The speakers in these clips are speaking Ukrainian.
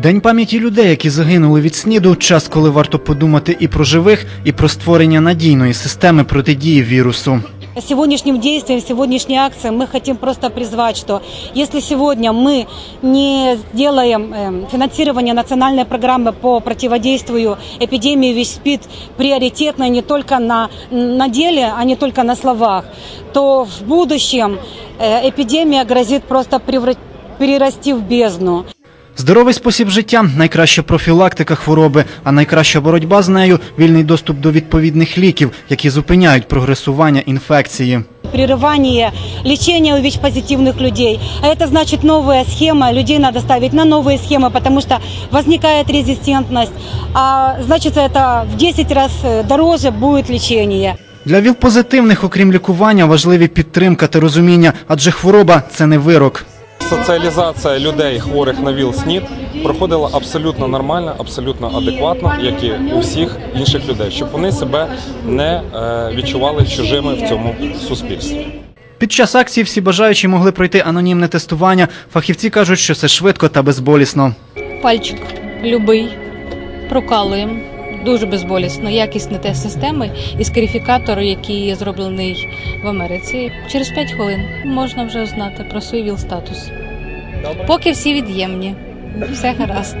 День пам'яті людей, які загинули від СНІДу, час, коли варто подумати і про живих, і про створення надійної системи протидії вірусу. Сегодняшним действием, сегодняшней акцией мы хотим просто призвать, что если сегодня мы не сделаем эм, финансирование национальной программы по противодействию эпидемии ВИЧ-СПИД приоритетной не только на, на деле, а не только на словах, то в будущем э, эпидемия грозит просто превра- перерасти в бездну. Здоровий спосіб життя найкраща профілактика хвороби, а найкраща боротьба з нею вільний доступ до відповідних ліків, які зупиняють прогресування інфекції. прерывание лечения у ВИЧ-позитивных людей. А это значит новая схема, людей надо ставить на новые схемы, потому что возникает резистентность, а значит это в 10 раз э, дороже будет лечение. Для ВІЛ-позитивних, окрім лікування, важливі підтримка та розуміння, адже хвороба це не вирок. Соціалізація людей, хворих на ВІЛ-СНІД, проходила абсолютно нормально, абсолютно адекватно, як і у всіх інших людей, щоб вони себе не е, відчували чужими в цьому суспільстві. Під час акції всі бажаючі могли пройти анонімне тестування. Фахівці кажуть, що це швидко та безболісно. Пальчик любий, прокалуємо. Дуже безболісно, якісний тест системи із карифікатору, який зроблений в Америці. Через 5 хвилин можна вже знати про свій ВІЛ-статус. Поки всі від'ємні, все гаразд.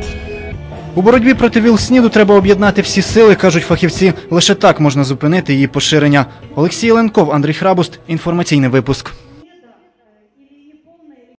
У боротьбі проти ВІЛ-СНІДу треба об'єднати всі сили, кажуть фахівці. Лише так можна зупинити її поширення. Олексій Ленков, Андрій Храбуст. Інформаційний випуск.